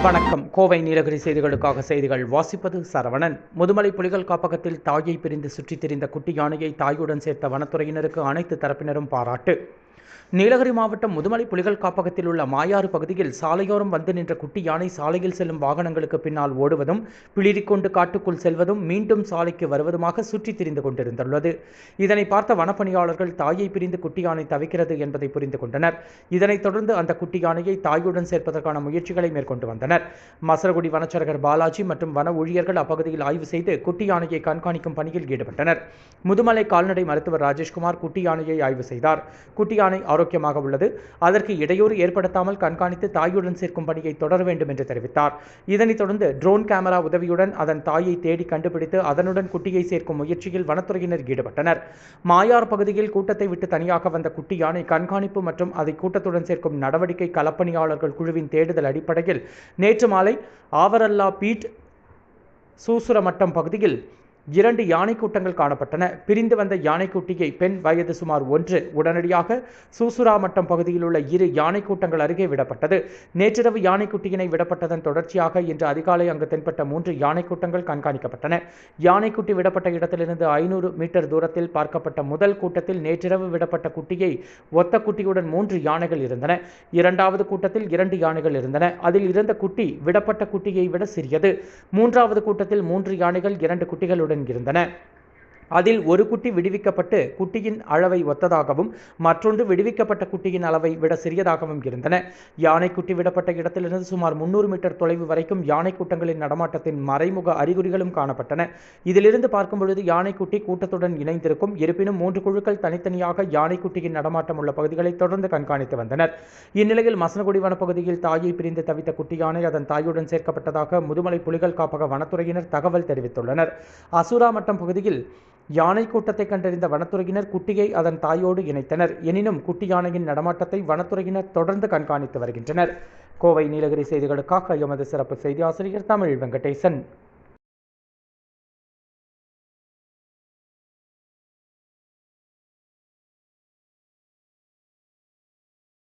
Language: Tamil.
வணக்கம். கோவை நீலகிரி செய்திகளுக்காக செய்திகள் வாசிப்பது சரவணன். முதுமலை புலிகள் காப்பகத்தில் தாயை பிரிந்து சுற்றித் திரிந்த குட்டி யானையை தாயுடன் சேர்த்த வனத்துறையினருக்கு அனைத்து தரப்பினரும் பாராட்டு. நீலகிரி மாவட்டம் முதுமலை புலிகள் காப்பகத்தில் உள்ள மாயாறு பகுதியில் சாலையோரம் வந்து நின்ற குட்டி யானை சாலையில் செல்லும் வாகனங்களுக்கு பின்னால் ஓடுவதும் பிளிரிக்கொண்டு காட்டுக்குள் செல்வதும் மீண்டும் சாலைக்கு வருவதுமாக சுற்றித் திரிந்து கொண்டிருந்துள்ளது. இதனை பார்த்த வனப்பணியாளர்கள் தாயை பிரிந்து குட்டி யானை தவிக்கிறது என்பதை புரிந்து கொண்டனர். இதனைத் தொடர்ந்து அந்த குட்டி யானையை தாயுடன் சேர்ப்பதற்கான முயற்சிகளை மேற்கொண்டு வந்தனர். மசரகுடி வனச்சரகர் பாலாஜி மற்றும் வன ஊழியர்கள் அப்பகுதியில் ஆய்வு செய்து குட்டி யானையை கண்காணிக்கும் பணியில் ஈடுபட்டனர். முதுமலை கால்நடை மருத்துவர் ராஜேஷ்குமார் குட்டி யானையை ஆய்வு செய்தார். குட்டி யானை ஆரோக்கியமாக உள்ளது. அதற்கு இடையூறு ஏற்படுத்தாமல் கண்காணித்து தாயுடன் சேர்க்கும் பணியை தொடர வேண்டும் என்று தெரிவித்தார். இதனைத் தொடர்ந்து ட்ரோன் கேமரா உதவியுடன் அதன் தாயை தேடி கண்டுபிடித்து அதனுடன் குட்டியை சேர்க்கும் முயற்சியில் வனத்துறையினர் ஈடுபட்டனர். மாயார் பகுதியில் கூட்டத்தை விட்டு தனியாக வந்த குட்டி யானை கண்காணிப்பு மற்றும் அதை கூட்டத்துடன் சேர்க்கும் நடவடிக்கை களப்பணியாளர்கள் குழுவின் தேடுதல் அடிப்படையில் நேற்று மாலை ஆவரல்லா பீட் சூசுரமட்டம் பகுதியில் இரண்டு யானை கூட்டங்கள் காணப்பட்டன. பிரிந்து வந்த யானைக்குட்டியை பெண் வயது சுமார் ஒன்று. உடனடியாக சூசுராமட்டம் பகுதியில் உள்ள இரு யானை கூட்டங்கள் அருகே விடப்பட்டது. நேற்றிரவு யானைக்குட்டியினை விடப்பட்டதன் தொடர்ச்சியாக இன்று அதிகாலை அங்கு தென்பட்ட மூன்று யானை கூட்டங்கள் கண்காணிக்கப்பட்டன. யானைக்குட்டி விடப்பட்ட இடத்திலிருந்து ஐநூறு மீட்டர் தூரத்தில் பார்க்கப்பட்ட முதல் கூட்டத்தில் நேற்றிரவு விடப்பட்ட குட்டியை ஒத்த குட்டியுடன் மூன்று யானைகள் இருந்தன. இரண்டாவது கூட்டத்தில் இரண்டு யானைகள் இருந்தன. அதில் இருந்த குட்டி விடப்பட்ட குட்டியை விட சிறியது. மூன்றாவது கூட்டத்தில் மூன்று யானைகள் இரண்டு குட்டிகளுடன் இருந்தன அதில் ஒரு குட்டி விடுவிக்கப்பட்டு குட்டியின் அளவை ஒத்ததாகவும் மற்றொன்று விடுவிக்கப்பட்ட குட்டியின் அளவை விட சிறியதாகவும் இருந்தன. யானை குட்டி விடப்பட்ட இடத்திலிருந்து சுமார் முன்னூறு மீட்டர் தொலைவு வரைக்கும் யானை கூட்டங்களின் நடமாட்டத்தின் மறைமுக அறிகுறிகளும் காணப்பட்டன. இதிலிருந்து பார்க்கும் பொழுது யானை குட்டி கூட்டத்துடன் இணைந்திருக்கும் இருப்பினும் மூன்று குழுக்கள் தனித்தனியாக யானை குட்டியின் நடமாட்டம் உள்ள பகுதிகளை தொடர்ந்து கண்காணித்து வந்தனர். இந்நிலையில் மசனகுடி வனப்பகுதியில் தாயை பிரிந்து தவித்த குட்டி யானை அதன் தாயுடன் சேர்க்கப்பட்டதாக முதுமலை புலிகள் காப்பக வனத்துறையினர் தகவல் தெரிவித்துள்ளனர். அசுராமட்டம் பகுதியில் யானை கூட்டத்தை கண்டறிந்த வனத்துறையினர் குட்டியை அதன் தாயோடு இணைத்தனர். எனினும் குட்டி யானையின் நடமாட்டத்தை வனத்துறையினர் தொடர்ந்து கண்காணித்து வருகின்றனர். கோவை நீலகிரி செய்திகளுக்காக எமது சிறப்பு செய்தி ஆசிரியர் தமிழ் வெங்கடேசன்.